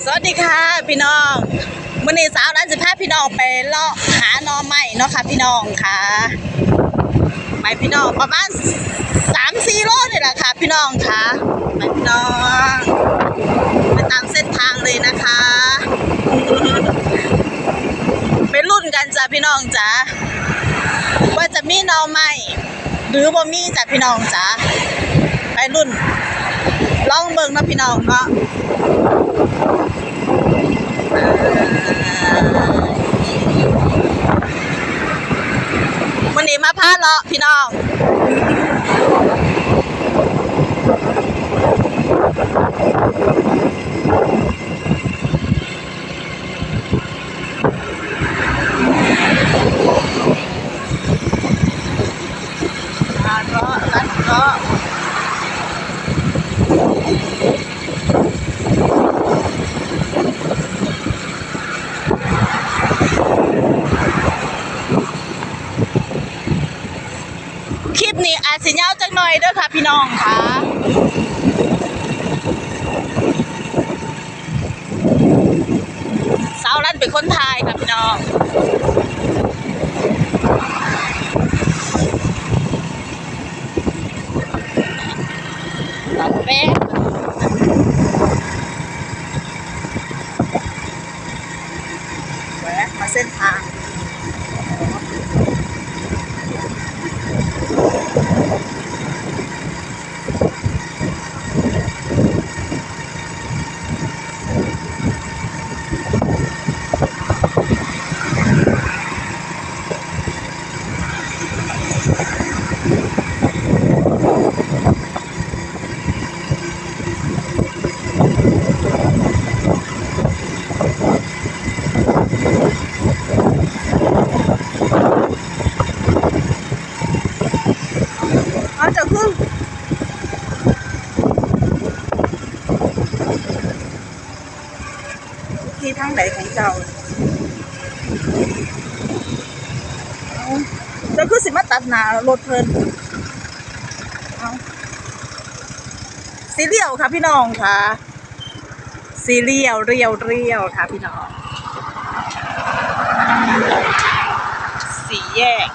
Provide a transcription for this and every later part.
สวัสดีค่ะพี่น้องมื่อนี้สาวร้านสิพาพี่น้องไปเลาะหาหนอใหม่เนาะค่ะพี่น้องค่ะไปพี่น้องประมาณสามสี่โลนี่แหละค่ะพี่น้องค่ะไปพี่น้องไปตามเส้นทางเลยนะคะไปรุ่นกันจ้ะพี่น้องจ้ะว่าจะมีหนอใหม่หรือบ่มีจ้ะพี่น้องจ้ะไปรุ่นลองเบิ่งนะพี่น้องเนาะ วันนี้ มาพาเลาะพี่น้อง ร้านเลาะร้านเลาะคลิปนี้อา จสิยาวจังหน่อยเด้อค่ะพี่น้องค่ะสาวรันเป็นคนไทยค่ะพี่น้อง ตัดแป้งแหวะมาเส้นทาง เอาจะขึ้นที่ทางไหนของ เจ้าเอาเจะคือสิมาตัดหนารถเพลินสีเรียวค่ะพี่น้องค่ะ สีเรียวเรียวเรียวค่ะพี่น้อง สีแยก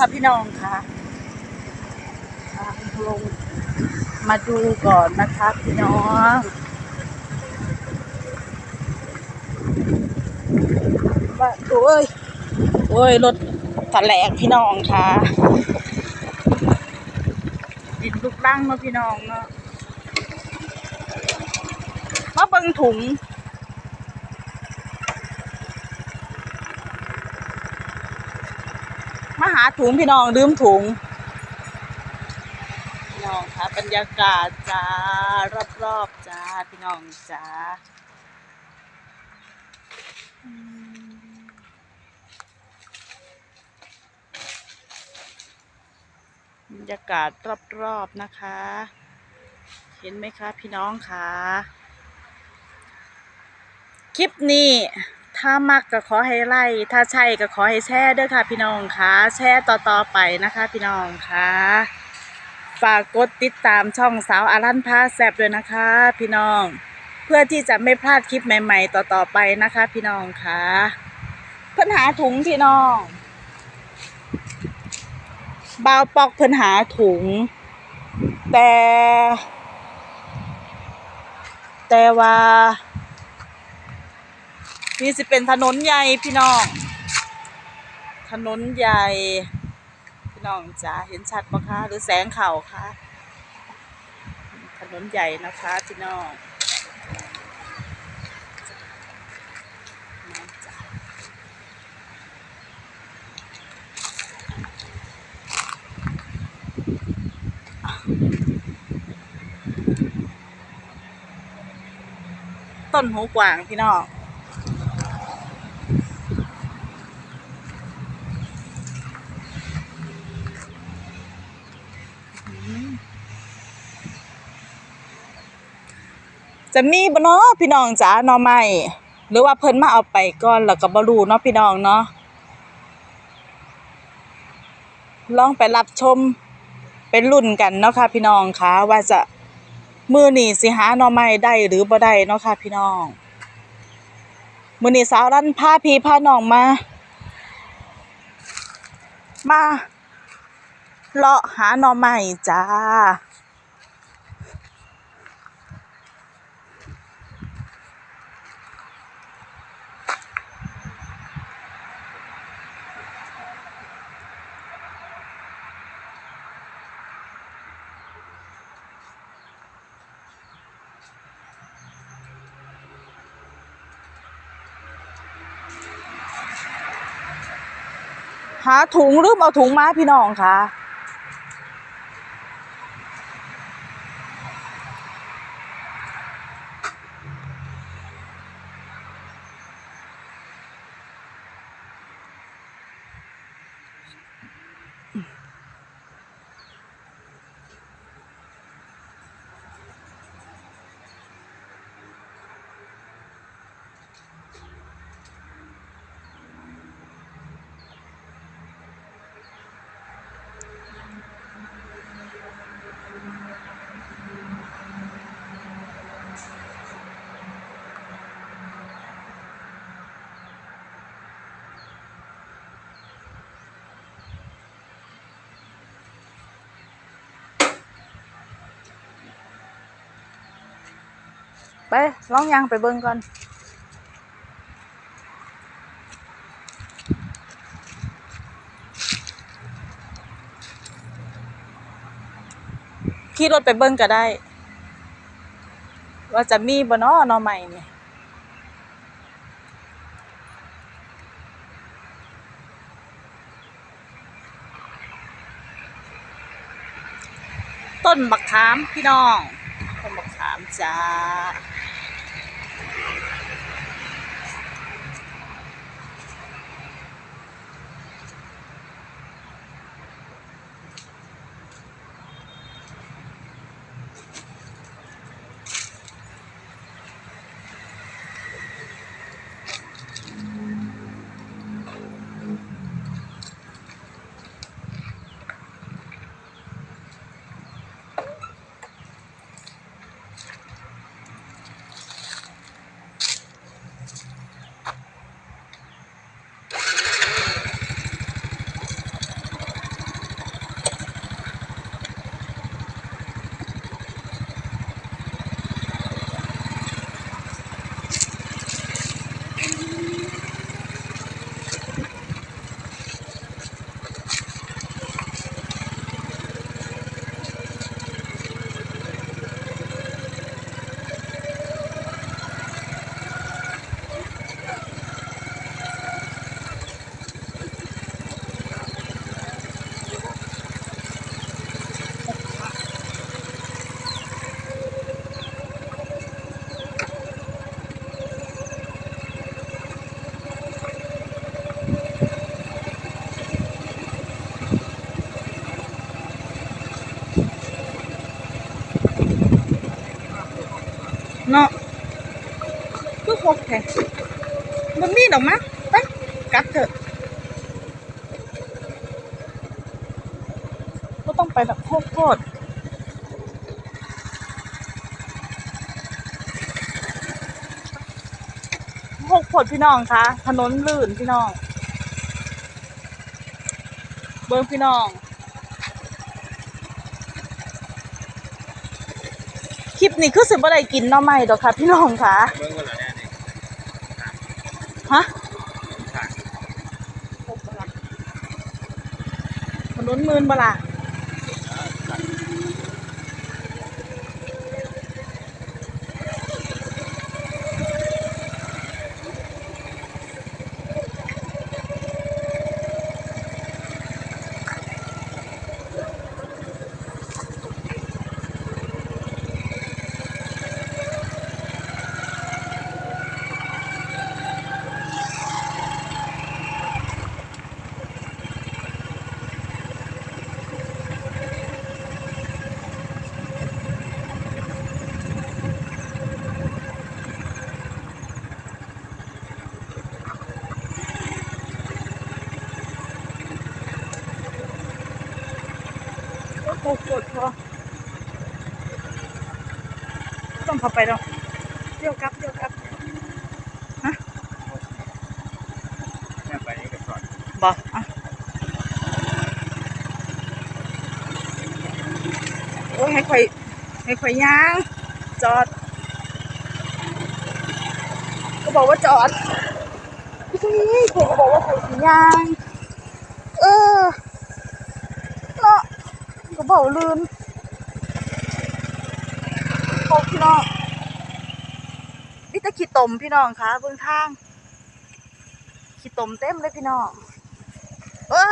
คะพี่น้องคะอ่าลงมาดูก่อนนะคะพี่น้องว่าโอ้ยโอ้ยรถแถลงพี่น้องค่ะดินลุกลังเนาะพี่น้องเนาะมาเบิ่งถุงาถุงพี่น้องลืมถุงพี่น้องค่ะบรรยากาศจ้ารอบๆจ้าพี่น้องจ้าบรรยากาศรอบๆนะคะ เห็นไหมคะพี่น้องคะคลิปนี้ ถ้ามักก็ขอให้ไล่ ถ้าใช่ก็ขอให้แชร์ด้วยค่ะ พี่น้องค่ะ แชร์ต่อๆไปนะคะ พี่น้องค่ะ ฝากกดติดตามช่องสาวอารันพาแซบด้วยนะคะ พี่น้อง เพื่อที่จะไม่พลาดคลิปใหม่ ๆ ต่อๆไปนะคะ พี่น้องค่ะเพิ่นหาถุงพี่น้องบาวปอกเพิ่นหาถุง แต่ แต่ว่า นี่สิเป็นถนนใหญ่พี่น้อง ถนนใหญ่ พี่น้องจ๋าเห็นชัดปะคะหรือแสงเข่าคะถนนใหญ่นะคะพี่น้องต้นหูกวางพี่น้อง จะมีบ่เนาะพี่น้องจ๋าหน่อไม้หรือว่าเพิ่นมาเอาไปก่อนแล้วก็บ่รู้เนาะพี่น้องเนาะลองไปรับชมเป็นรุ่นกันเนาะค่ะพี่น้องค่ะว่าจะมื้อนีสิหาหน่อไม้ได้หรือบ่ได้เนาะค่ะพี่น้องมื้อนีสาวรันพาพี่พาน้องมา มาเลาะหาหน่อไม้จ้า ถุงหรือเอาถุงมาพี่น้องค่ะ ไปลองยางไปเบิ่งก่อนขี่รถไปเบิ่งก็ได้ ว่าจะมีบ่นาะหนอใหม่นี่ต้นบักขามพี่น้องต้นบักขามจ้า กแท้มันมีดอกมั้ปกลับเถอะก็ต้องไปแบบโคตรโคตรหกขวดพี่น้องคะถนนลื่นพี่น้อง เบิ้งพี่น้องคลิปนี้คือสิบอะไรกินเนาะไหม่ดอกค่ะ พี่น้องค่ะ ลุ้นหมื่นบ่ล่ะ โอ้โหปวดคอต้องเข้าไปดอกเดี๋ยวกลับเดี๋ยวกลับแม่ไปนี่ก็สอนบอกอะโอ้ยให้ข่อยให้ข่อยย่างจอด ก็บอกว่าจอดพี่ตรงนี้ข่อยก็บอกว่าข่อยสิย่าง เออเนาะาลืนพบพี่น้องนี่จะขี้ตมพี่น้องคะเบื้องทางขี้ตมเต็มเลยพี่น้องเอ้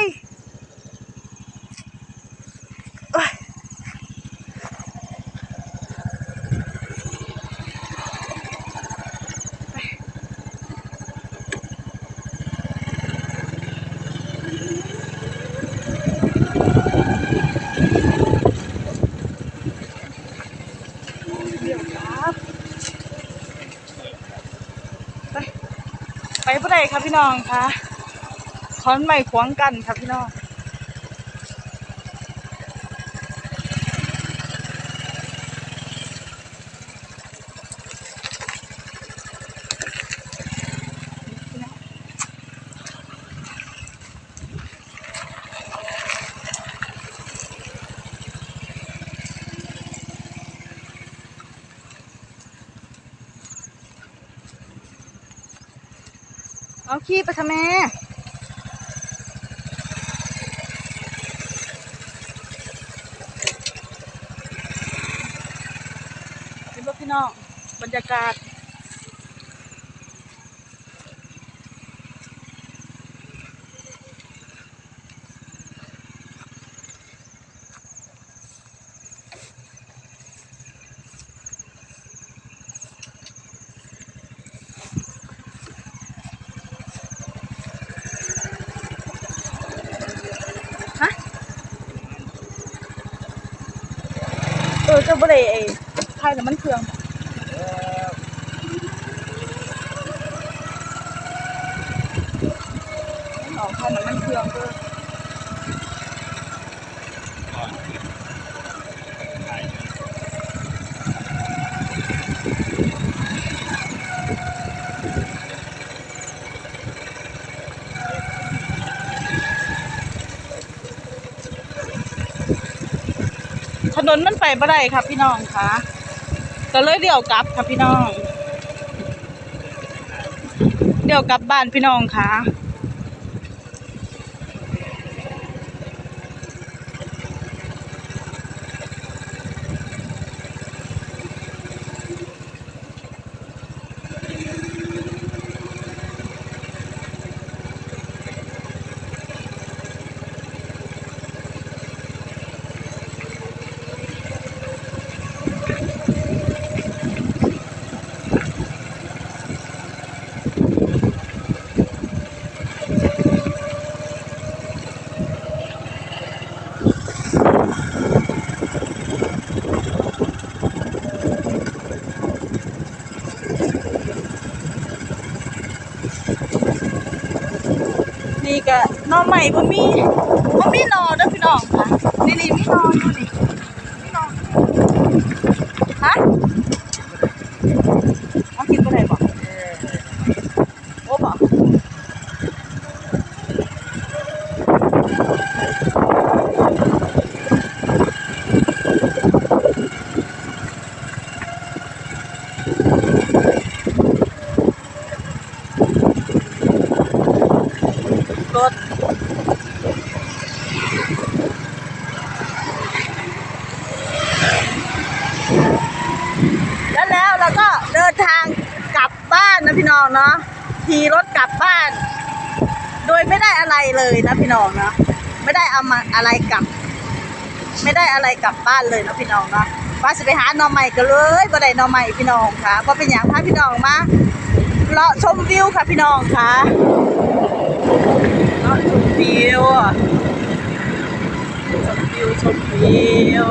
ยเอ้ยเดี๋ยวครับไป ไปบ่ได้ ครับพี่น้องคะคอนใหม่ขวางกันครับพี่น้อง เอาขี้ไปทำแม่เห็นบ่พี่น้องบรรยากาศ ฮะ เออเจ้า บ่ได้ไอ้ไทยน้ำมันเครื่องออกไทยน้ำมันเครื่องเด้อ ก่อนถ่าย ถ นนมันไปบ่ได้ครับพี่น้องคะก็เลยเดี่ยวกลับครับพี่น้อง เดี่ยวกลับบ้านพี่น้องค่ะ นี่ก็ห นอใหม่บ่มีบ่มีนอเด้อพี่น้องค่ะนี่นี่มีนออยู่นี่มีหนอฮะเอากินบ่ได้บ่ รถแล้วแล้วเราก็เดินทางกลับบ้านนะพี่น้องเนาะขี่รถกลับบ้าน โดยไม่ได้อะไร เลยนะพี่น้องเนาะไม่ได้เอามาอะไรกลับ ไม่ได้อะไรกลับบ้านเลยนะพี่น้องเนาะว่าจะไปหาหน่อใหม่กันเลยบ่ได้หน่อใหม่พี่น้องค่ะเพราะเป็นอย่างพาพี่น้องมาเลาะชมวิวค่ะพี่น้องค่ะเลาะชมวิวชมวิวชมวิว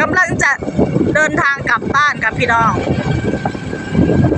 กำลังจะเดินทางกลับบ้านกับพี่น้อง Thank you.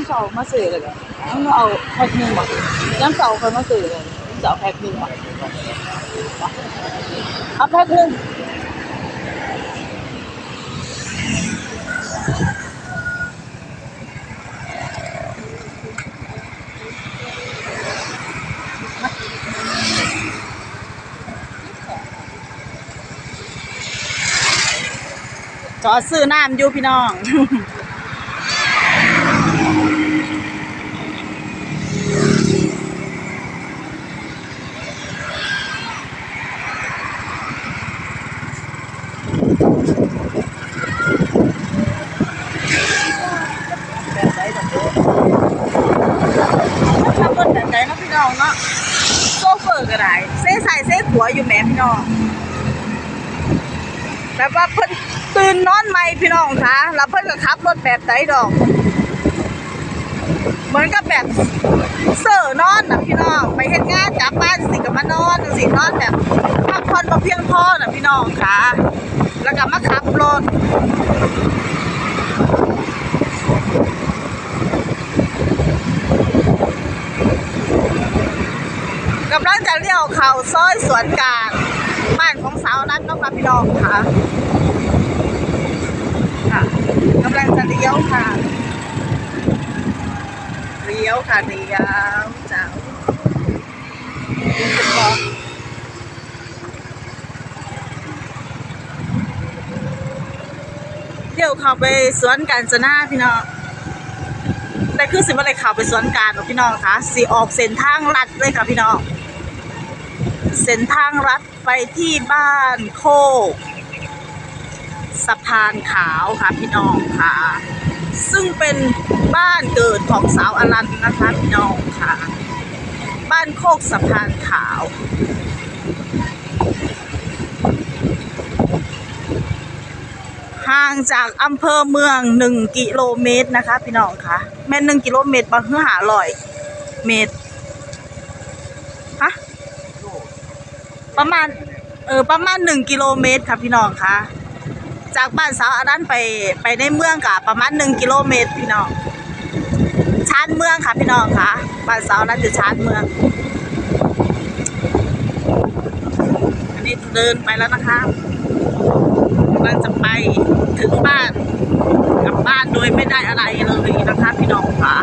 ำเสามาสื่อเลยต้องเอาแพ็คหนึ่งบ่น้ำเสาเคนมาสื่อเลยจะเอาแพ็คหนึ่งบ่เอาแพ็คหนึ่งจอดซื้อน้ำอยู่พี่น้อง แบบไหนแบบนี้ขับรถแบบไหนเนาะพี่น้องเนาะโซเฟอร์ก็ได้เซ่ใส่เซ่หัว อยู่แม่พี่น้องแบบว่าเพิ่นตื่นนอนใหม่พี่น้องคะแล้วเพิ่นก็ขับรถแบบไหนดอก เหมือนกับแบบเสือนอนนะพี่น้องไปเฮ็ดงานกลับบ้านสิก็มานอนสินอนแบบพักผ่อนบ่เพียงพอนะพี่น้องค่ะแล้วก็มาขับรถำลังจะเลี้ยวเข้าซอยสวนกลางบ้านของสาวนัดน้องรับพี่น้องค่ะค่ะกำลังจะเลี้ยวค่ะเลี้ยวค่ะเลี้ยวจ้าเที่ยวเข้าไปสวนกาญจนาพี่น้องแต่คือสิบ่ได้เข้าไปสวนการหรอกพี่น้องคะสิออกเส้นทางลัดเลยค่ะพี่น้อง เส้นทางลัดไปที่บ้านโคกสะพานขาวค่ะพี่น้องค่ะ ซึ่งเป็นบ้านเกิดของสาวอลันนะคะพี่น้องค่ะ บ้านโคกสะพานขาวห่างจากอำเภอเมืองหนึ่งกิโลเมตรนะคะ พี่น้องค่ะ แม่นหนึ่งกิโลเมตรบางเพื่อหาลอยเมตรฮะ ประมาณเออประมาณหนึ่งกิโลเมตรค่ะพี่น้องคะจากบ้านสาวอดันไปไปในเมืองกะประมาณหนึ่งกิโลเมตรพี่น้องชานเมืองค่ะพี่น้องคะบ้านสาวอดันจะชานเมือง อันนี้เดินไปแล้วนะคะกำลังจะไปถึงบ้านกลับบ้านโดยไม่ได้อะไรเลยนะคะพี่น้องค่ะ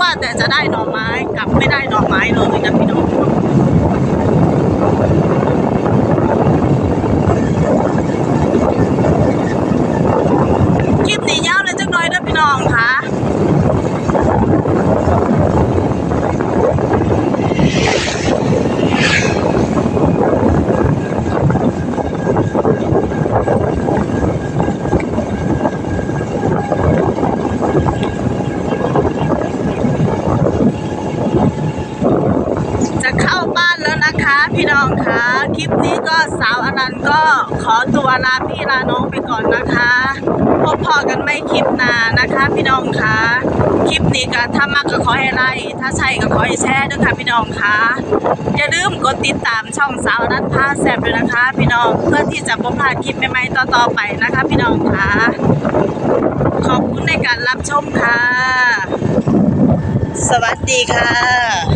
ว่าแต่จะได้หน่อไม้กลับไม่ได้หน่อไม้เลยนะพี่น้องคลิปนี้ยาวเลยจังหน่อยนะพี่น้องค่ะเข้าบ้านแล้วนะคะ พี่น้องคะคลิปนี้ก็สาวอนันต์ก็ขอตัว ลาพี่ลาน้องไปก่อนนะคะ พบพอกันไม่คลิปหนานะคะ พี่น้องคะคลิปนี้ก็ถ้ามากก็ขอให้ไลค์ถ้าใช่ก็ขอให้แชร์ด้วยค่ะพี่น้องคะอย่าลืมกดติดตามช่องสาวอนันต์พาแซ่บด้วยนะคะ พี่น้องเพื่อที่จะบ่พลาดคลิปใหม่ๆต่อๆไปนะคะ พี่น้องคะขอบคุณในการรับชมค่ะ สวัสดีค่ะ